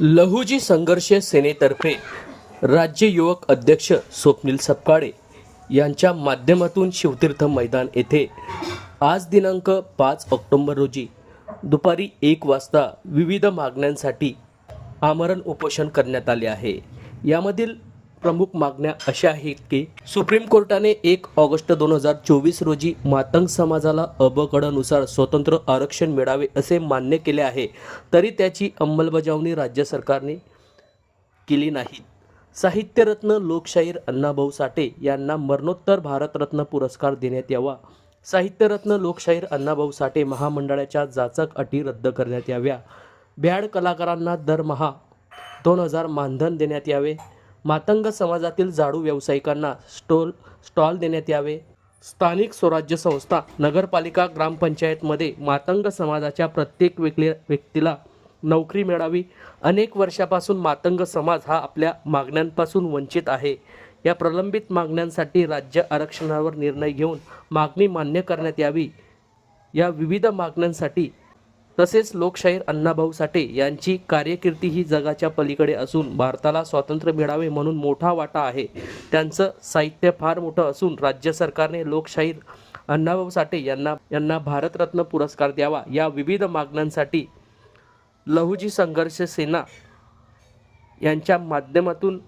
लहुजी संघर्ष सेनेतर्फे राज्य युवक अध्यक्ष स्वप्नील सपकाळे यांच्या माध्यमातून शिवतीर्थ मैदान येथे आज दिनांक पाच ऑक्टोंबर रोजी दुपारी एक वाजता विविध मागण्यांसाठी आमरण उपोषण करण्यात आले आहे. यामधील प्रमुख मागण्या अशा आहेत की सुप्रीम कोर्टाने एक ऑगस्ट दोन हजार चोवीस रोजी मातंग समाजाला अबकडनुसार स्वतंत्र आरक्षण मिळावे असे मान्य केले आहे तरी त्याची अंमलबजावणी राज्य सरकारने केली नाही. साहित्यरत्न लोकशाहीर अण्णाभाऊ साठे यांना मरणोत्तर भारतरत्न पुरस्कार देण्यात यावा. साहित्यरत्न लोकशाहीर अण्णाभाऊ साठे महामंडळाच्या जाचक अटी रद्द करण्यात याव्या. भ्याड कलाकारांना दरमहा दोन हजार मानधन देण्यात यावे. मातंग समाजातील जाडू व्यावसायिकांना स्टॉल स्टॉल देण्यात यावे. स्थानिक स्वराज्य संस्था नगरपालिका ग्रामपंचायतमध्ये मातंग समाजाच्या प्रत्येक व्यक्ती व्यक्तीला नोकरी मिळावी. अनेक वर्षापासून मातंग समाज हा आपल्या मागण्यांपासून वंचित आहे. या प्रलंबित मागण्यांसाठी राज्य आरक्षणावर निर्णय घेऊन मागणी मान्य करण्यात यावी. या विविध मागण्यांसाठी तसेच लोकशाहीर अण्णाभाऊ साठे यांची कार्यकीर्ती ही जगाच्या पलीकडे असून भारताला स्वातंत्र्य मिळावे म्हणून मोठा वाटा आहे. त्यांचं साहित्य फार मोठं असून राज्य सरकारने लोकशाहीर अण्णाभाऊ साठे यांना यांना भारतरत्न पुरस्कार द्यावा या विविध मागण्यांसाठी लहुजी संघर्ष सेना यांच्या माध्यमातून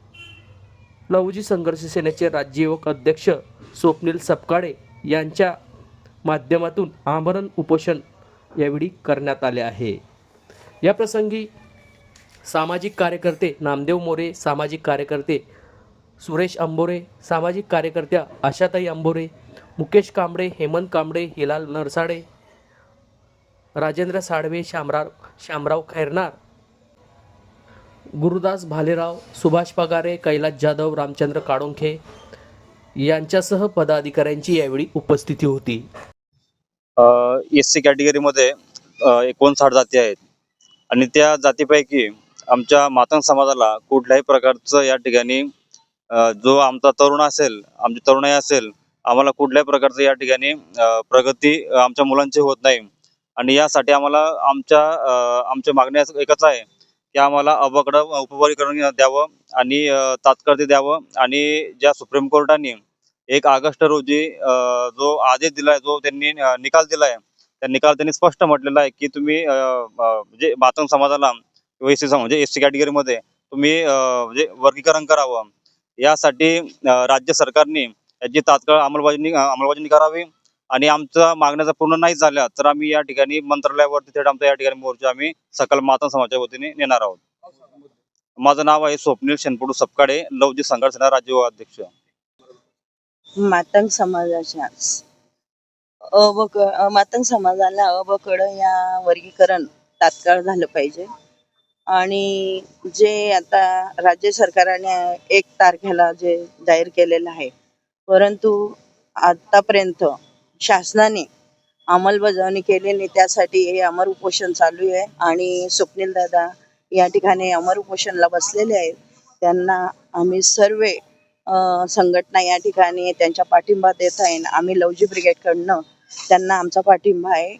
लहुजी संघर्ष सेनेचे राज्य युवक अध्यक्ष स्वप्नील सपकाळे यांच्या माध्यमातून आमरण उपोषण यावेळी करण्यात आले आहे. या प्रसंगी सामाजिक कार्यकर्ते नामदेव मोरे सामाजिक कार्यकर्ते सुरेश अंबोरे सामाजिक कार्यकर्त्या आशाताई अंबोरे मुकेश कांबळे हेमंत कांबळे हिलाल नरसाडे राजेंद्र साळवे श्यामराव श्यामराव खैरनार गुरुदास भालेराव सुभाष पगारे कैलास जाधव रामचंद्र काळोंखे यांच्यासह पदाधिकाऱ्यांची यावेळी उपस्थिती होती. एस सी कॅटेगरीमध्ये एकोणसाठ जाती आहेत. आणि त्या जातीपैकी आमच्या मातंग समाजाला कुठल्याही प्रकारचं या ठिकाणी जो आमचा तरुण असेल आमची तरुणाई असेल आम्हाला कुठल्याही प्रकारचं या ठिकाणी प्रगती आमच्या मुलांची होत नाही. आणि यासाठी आम्हाला आमच्या आमच्या मागण्या एकच आहे की आम्हाला अबकडं उपवर्गीकरण द्यावं आणि तात्काळ ते द्यावं. आणि ज्या सुप्रीम कोर्टाने एक ऑगस्ट रोजी जो आदेश दिलाय जो त्यांनी निकाल दिलाय त्या निकाल त्यांनी स्पष्ट म्हटलेला आहे की तुम्ही म्हणजे मातंग समाजाला किंवा एस सी म्हणजे एस सी कॅटेगरीमध्ये तुम्ही म्हणजे वर्गीकरण करावं. यासाठी राज्य सरकारने याची तात्काळ अंमलबजावणी अंमलबजावणी करावी आणि आमच्या मागण्याचा पूर्ण नाही झाल्या तर आम्ही या ठिकाणी मंत्रालयावरती थेट आमचा या ठिकाणी मोर्चा आम्ही सकल मातंग समाजाच्या वतीने नेणार आहोत. माझं नाव आहे स्वप्नील शेनपुडू सपकाडे लवजी संघर्ष राज्य अध्यक्ष. मातंग समाजाच्या अबक मातंग समाजाला अबकड या वर्गीकरण तात्काळ झालं पाहिजे. आणि जे आता राज्य सरकारने एक तारखेला जे जाहीर केलेलं आहे परंतु आतापर्यंत शासनाने अंमलबजावणी केलेली त्यासाठी हे अमर उपोषण चालू आहे आणि स्वप्नील दादा या ठिकाणी अमर उपोषणला बसलेले आहेत. त्यांना आम्ही सर्व अ, संघटना या ठिकाणी त्यांच्या पाठिंबा देत आहे आम्ही लवजी ब्रिगेडकडनं त्यांना आमचा पाठिंबा आहे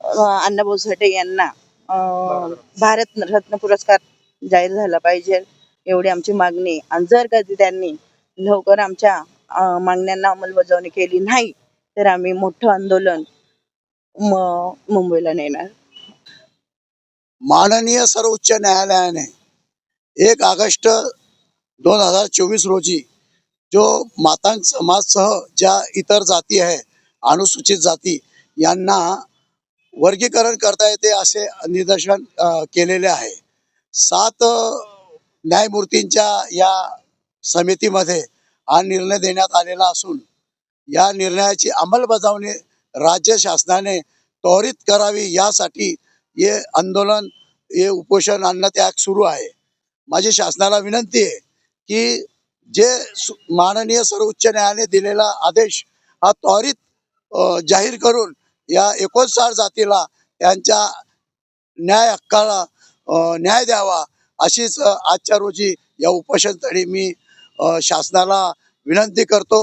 अण्णाभाऊ साठे यांना अ, भारत रत्न पुरस्कार जाहीर झाला पाहिजे एवढी आमची मागणी आहे. आणि जर कधी त्यांनी लवकर आमच्या अ, मागण्यांना अंमलबजावणी केली नाही तर आम्ही मोठं आंदोलन म- मुंबईला नेणार माननीय सर्वोच्च न्यायालयाने एक ऑगस्ट दोन हजार चोवीस रोजी जो मातांग समाजसह ज्या इतर जाती आहे अनुसूचित जाती यांना वर्गीकरण करता येते असे निदर्शन केलेले आहे. सात न्यायमूर्तींच्या या समितीमध्ये हा निर्णय देण्यात आलेला असून या निर्णयाची अंमलबजावणी राज्य शासनाने त्वरित करावी यासाठी हे आंदोलन हे उपोषण अन्न त्याग सुरू आहे. माझी शासनाला विनंती आहे की जे सु- माननीय सर्वोच्च न्यायालयाने दिलेला आदेश हा त्वरित जाहीर करून या एकोणसाठ जातीला त्यांच्या न्याय हक्काला न्याय द्यावा अशीच आजच्या रोजी या उपोषणस्थळी मी शासनाला विनंती करतो.